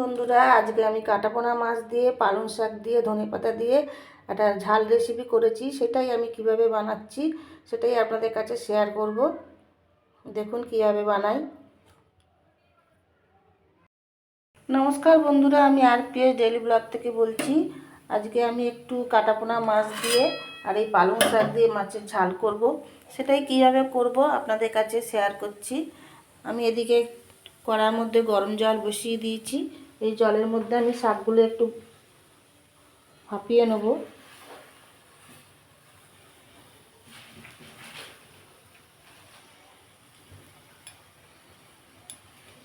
বন্ধুরা, আজকে আমি কাটাপোনা মাছ দিয়ে, পালং শাক দিয়ে ধনেপাতা দিয়ে একটা ঝাল রেসিপি করেছি। সেটাই আমি কীভাবে বানাচ্ছি সেটাই আপনাদের কাছে শেয়ার করব। দেখুন কীভাবে বানাই। নমস্কার বন্ধুরা, আমি আর পিএস ডেলি ব্লগ থেকে বলছি, আজকে আমি একটু কাটাপোনা মাছ দিয়ে আর এই পালং শাক দিয়ে মাছের ঝাল করব। সেটাই কীভাবে করব আপনাদের কাছে শেয়ার করছি। আমি এদিকে কড়ার মধ্যে গরম জল বসিয়ে দিয়েছি। এই জলের মধ্যে আমি শাকগুলো একটু ভাপিয়ে নেব।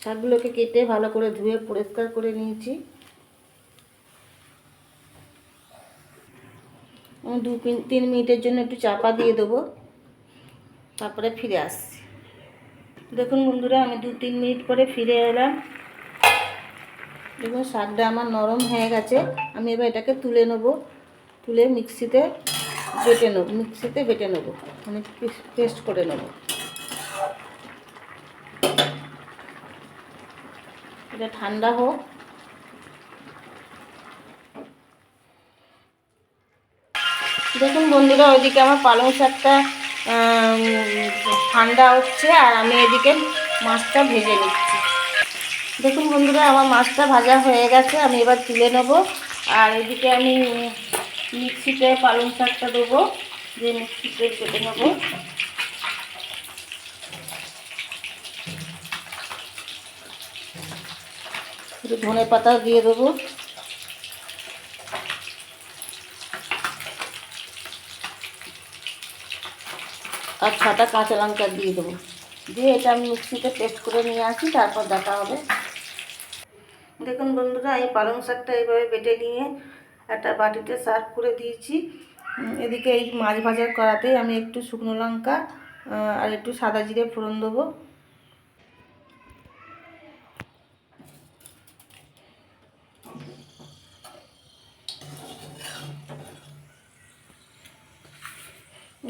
শাকগুলোকে কেটে ভালো করে ধুয়ে পরিষ্কার করে নিয়েছি। দু তিন মিনিটের জন্য একটু চাপা দিয়ে দেবো। তারপরে ফিরে আসছি। দেখুন বন্ধুরা, আমি দু তিন মিনিট পরে ফিরে এলাম। দেখুন, শাকটা আমার নরম হয়ে গেছে। আমি এবার এটাকে তুলে নেব। তুলে মিক্সিতে বেটে নেব। মিক্সিতে বেটে নেব। মানে পেস্ট করে নেব। এটা ঠান্ডা হোক। দেখুন বন্ধুরা, ওইদিকে আমার পালং শাকটা ঠান্ডা হচ্ছে আর আমি এদিকে মাছটা ভেজে নিচ্ছি। দেখুন বন্ধুরা, আমার মাছটা ভাজা হয়ে গেছে, আমি এবার তুলে নেব। আর এদিকে আমি মিক্সিতে পালং শাকটা দেবো যে মিক্সিতে কেটে নেব। ধনে পাতা দিয়ে দেবো। আর ছটা কাঁচা লঙ্কা দিয়ে দেবো। দিয়ে এটা আমি মিক্সিতে পেস্ট করে নিয়ে আসি, তারপর দেখা হবে। দেখুন বন্ধুরা, এই পালং শাকটা এইভাবে বেটে নিয়ে একটা বাটিতে সার্ভ করে দিয়েছি। এদিকে এই মাছ ভাজার করাতেই আমি একটু শুকনো লঙ্কা আর একটু সাদা জিরে ফোড়ন দেবো।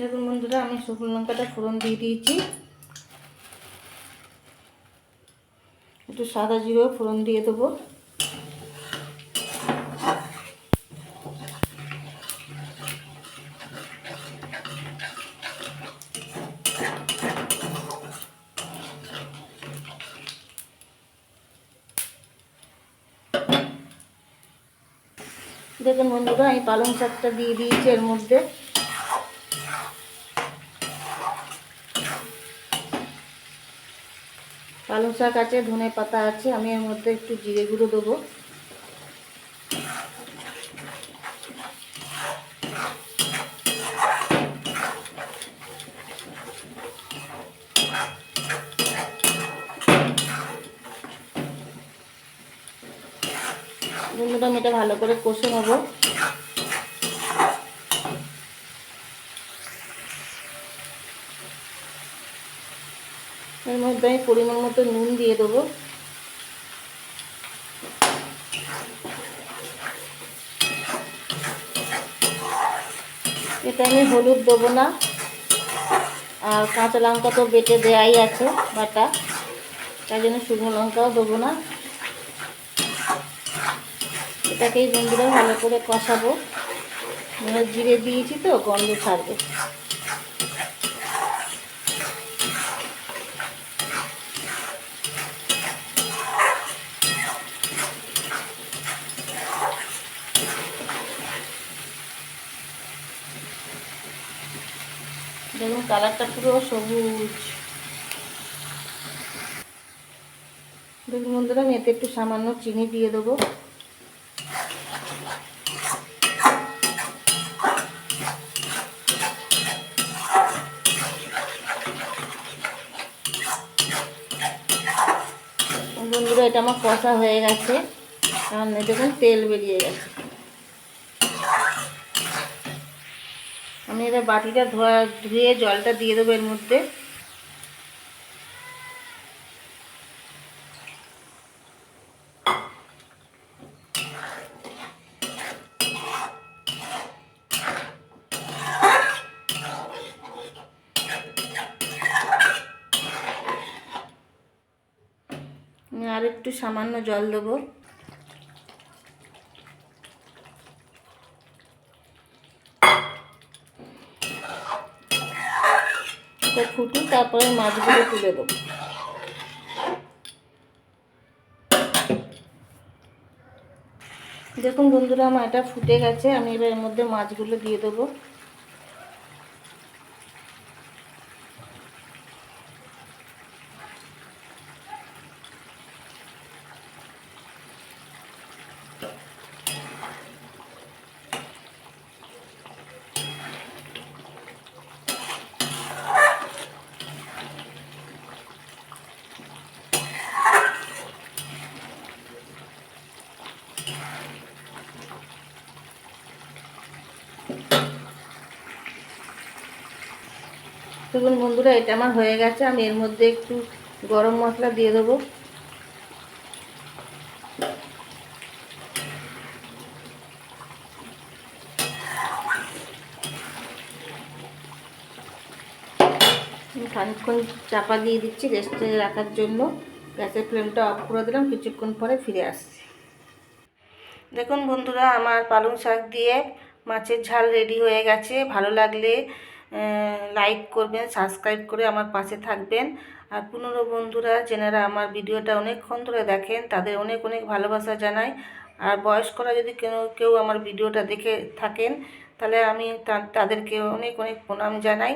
দেখুন বন্ধুরা, আমি শুকনো লঙ্কাটা ফোড়ন দিয়ে দিয়েছি। একটু সাদা জিরো ফোড়ন দিয়ে দেবো। দেখুন বন্ধুরা, আমি পালং শাকটা দিয়ে দিয়েছি এর মধ্যে। পালং শাক আছে, ধনে পাতা আছে, আমি এর মধ্যে একটু জিরে গুঁড়ো দেবো। বন্ধুটা আমি এটা ভালো করে কষে নেব। এর মধ্যে আমি পরিমাণ মতো নুন দিয়ে দেবো। এটা আমি হলুদ দেবো না। আর কাঁচা লঙ্কা তো বেটে দেয়াই আছে, বাটা। তাই জন্য শুকনো লঙ্কাও দেবো না। এটাকেই বন্ধুরা ভালো করে কষাবো। মানে জিরে দিয়েছি তো, গন্ধ ছাড়বে। দেখুন, কালারটা পুরো সবুজ। দেখুন বন্ধুরা, আমি এতে একটু সামান্য চিনি দিয়ে দেবো। বন্ধুরা, এটা আমার কষা হয়ে গেছে। দেখুন, তেল বেরিয়ে গেছে। আমি এবার বাটিটা ধোয়া, ধুয়ে জলটা দিয়ে দেবো এর মধ্যে। আর একটু সামান্য জল দেবো। তো ফুটুক, তারপরে মাছগুলো তুলে দেবো। দেখুন বন্ধুরা আমার এটা ফুটে গেছে, আমি এবার এর মধ্যে মাছগুলো দিয়ে দেবো। দেখুন বন্ধুরা, এটা আমার হয়ে গেছে। আমি এর মধ্যে একটু গরম মশলা দিয়ে দেবো। আমি খানিকক্ষণ চাপা দিয়ে দিচ্ছি রেস্টে রাখার জন্য। গ্যাসের ফ্লেমটা অফ করে দিলাম। কিছুক্ষণ পরে ফিরে আসছি। দেখুন বন্ধুরা, আমার পালং শাক দিয়ে মাছের ঝাল রেডি হয়ে গেছে। ভালো লাগলে লাইক করবেন সাবস্ক্রাইব করে আমার পাশে থাকবেন। আর পুনরো বন্ধুরা, যেনারা আমার ভিডিওটা অনেকক্ষণ ধরে দেখেন, তাদের অনেক অনেক ভালোবাসা জানাই। আর বয়স্করা যদি কেউ কেউ আমার ভিডিওটা দেখে থাকেন, তাহলে আমি তাদেরকে অনেক অনেক প্রণাম জানাই।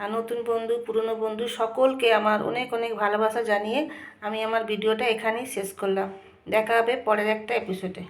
আর নতুন বন্ধু, পুরনো বন্ধু, সকলকে আমার অনেক অনেক ভালোবাসা জানিয়ে আমি আমার ভিডিওটা এখানেই শেষ করলাম। দেখা হবে পরের একটা এপিসোডে